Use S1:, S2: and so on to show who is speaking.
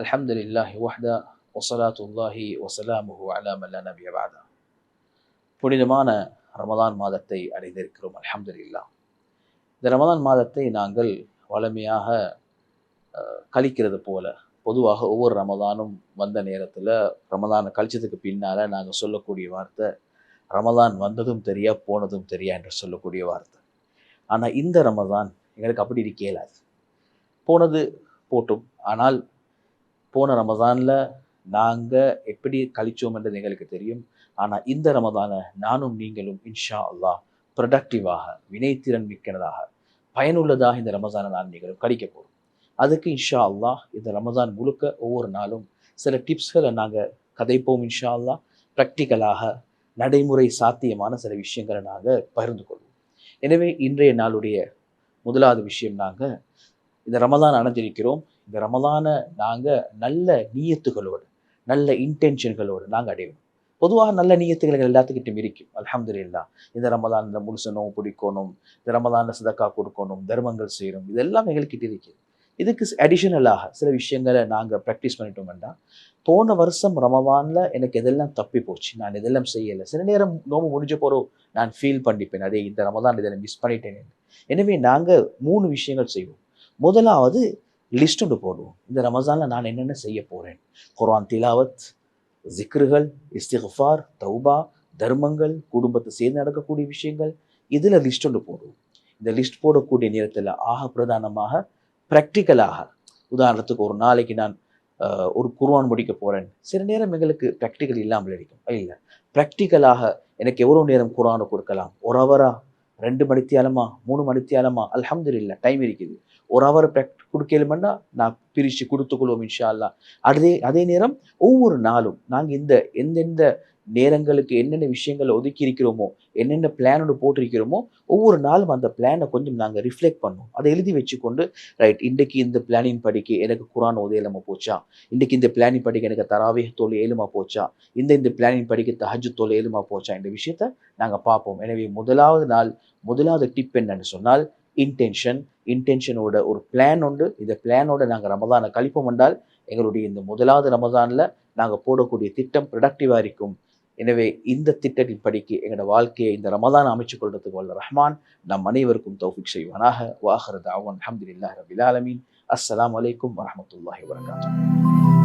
S1: الحمد لله وحده وصلاة الله وسلامه على من لا نبي بعده புனிதமான ரமதான் மாதத்தை அடைந்திருக்கிறோம் அல்ஹம்துலில்லாஹ் இந்த ரமதான் மாதத்தை நாங்கள் வளமையாக அஹ், கழிக்கிறது போல பொதுவாக ஒவ்வொரு ரமதானும் வந்த நேரத்தில் ரமதானை கழிச்சதுக்கு பின்னால் நாங்கள் சொல்லக்கூடிய வார்த்தை ரமதான் வந்ததும் தெரியா போனதும் தெரியா என்று சொல்லக்கூடிய வார்த்தை ஆனால் இந்த ரமதான் எங்களுக்கு அப்படி இருக்க இயலாது போனது போட்டும் ஆனால் போன ரமதானில் நாங்கள் எப்படி கழிச்சோம்ன்றது எங்களுக்கு தெரியும். ஆனால் இந்த ரமதானை நானும் நீங்களும் இன்ஷா அல்லாஹ் ப்ரொடக்டிவாக வினைத்திறன் மிக்கனதாக பயனுள்ளதாக இந்த ரமதானை நான் நீங்களும் கழிக்க போகிறோம் அதுக்கு இன்ஷா அல்லாஹ் இந்த ரமதான் முழுக்க ஒவ்வொரு நாளும் சில டிப்ஸ்களை நாங்கள் கதைப்போம் இன்ஷா அல்லாஹ். ப்ராக்டிக்கலாக நடைமுறை சாத்தியமான சில விஷயங்களை நாங்கள் பகிர்ந்து கொள்வோம். எனவே இன்றைய நாளுடைய முதலாவது விஷயம் நாங்கள் இந்த ரமதான் அணைஞ்சிருக்கிறோம். இந்த ரமதானை நாங்கள் நல்ல நீயத்துகளோடு நல்ல இன்டென்ஷன்களோடு நாங்கள் அடையணும். பொதுவாக நல்ல நீயத்துகள் எல்லாத்துக்கிட்டும் இருக்கும். அல்ஹம்துலில்லாஹ். இந்த ரமதானில் முழுச நோவு பிடிக்கணும் இந்த ரமதானில் சதக்கா கொடுக்கணும் தர்மங்கள் செய்யணும் இதெல்லாம் எங்கள்கிட்ட இருக்குது. இதுக்கு அடிஷனலாக சில விஷயங்களை நாங்கள் ப்ராக்டிஸ் பண்ணிட்டோம்னா போன வருஷம் ரமதானில் எனக்கு எதெல்லாம் தப்பி போச்சு நான் இதெல்லாம் செய்யலை. சில நேரம் நோம்பு முடிஞ்ச போகிறோம் நான் ஃபீல் பண்ணிப்பேன் அதே இந்த ரமதான் இதெல்லாம் மிஸ் பண்ணிட்டேன் எனவே நாங்கள் மூணு விஷயங்கள் செய்வோம். முதலாவது லிஸ்ட் ஒன்று போடுவோம். இந்த ரமஜானில் நான் என்னென்ன செய்ய போகிறேன் குரான் திலாவத் ஜிக்ருகள் இஸ்திஃபார் தௌபா தர்மங்கள் குடும்பத்தை சேர்ந்து நடக்கக்கூடிய விஷயங்கள் இதில் லிஸ்ட் ஒன்று போடுவோம். இந்த லிஸ்ட் போடக்கூடிய நேரத்தில் ஆக பிரதானமாக ப்ராக்டிக்கலாக உதாரணத்துக்கு ஒரு நாளைக்கு நான் ஒரு குருவான் முடிக்க போகிறேன் சில நேரம் எங்களுக்கு ப்ராக்டிக்கல் இல்லாமல் இருக்கும். இல்லை ப்ராக்டிக்கலாக எனக்கு எவ்வளோ நேரம் குரானை கொடுக்கலாம்? ஒரு அவராக ரெண்டு மணித்தியாலமா மூணு மணித்தியாலமா அல்ஹம்துலில்லாஹ் டைம் இருக்குது. ஒரு ஹவர் கொடுக்கலுமெண்டா நான் பிரித்து கொடுத்துக்கொள்வோம் இன்ஷா அல்லா அதே அதே நேரம் ஒவ்வொரு நாளும் நாங்கள் இந்த எந்தெந்த நேரங்களுக்கு என்னென்ன விஷயங்களை ஒதுக்கி இருக்கிறோமோ என்னென்ன பிளானோட போட்டிருக்கிறோமோ ஒவ்வொரு நாளும் அந்த பிளானை கொஞ்சம் நாங்கள் ரிஃப்ளெக்ட் பண்ணுவோம். அதை எழுதி வச்சுக்கொண்டு ரைட் இன்றைக்கு இந்த பிளானின் படிக்க எனக்கு குரான் உதயலமா போச்சா? இன்றைக்கு இந்த பிளானின் படிக்க எனக்கு தராவே தோல் ஏழுமா போச்சா? இந்த இந்த பிளானின் படிக்க தஹஜு தோல் ஏழுமா போச்சா? இந்த விஷயத்த நாங்கள் பார்ப்போம். எனவே முதலாவது நாள் முதலாவது டிப் என்னன்னு சொன்னால் இன்டென்ஷன் இன்டென்ஷனோட ஒரு பிளான் உண்டு. இந்த பிளானோட நாங்கள் ரமதானை கழிப்போம் என்றால் எங்களுடைய இந்த முதலாவது ரமதானில் நாங்கள் போடக்கூடிய திட்டம் ப்ரொடக்டிவாக இருக்கும். எனவே இந்த திட்டத்தின் படிக்கு எங்களோட வாழ்க்கையை இந்த ரமதான் அமைச்சு கொள்றதுக்கு வல்ல ரஹ்மான் நம் அனைவருக்கும் தௌஃபிக் செய்வானாக. வாஹர் தாவன் அஹமதுல்லாஹ் ரபில் ஆலமீன். அஸ்ஸலாமு அலைக்கும் வரஹ்மத்துல்லாஹி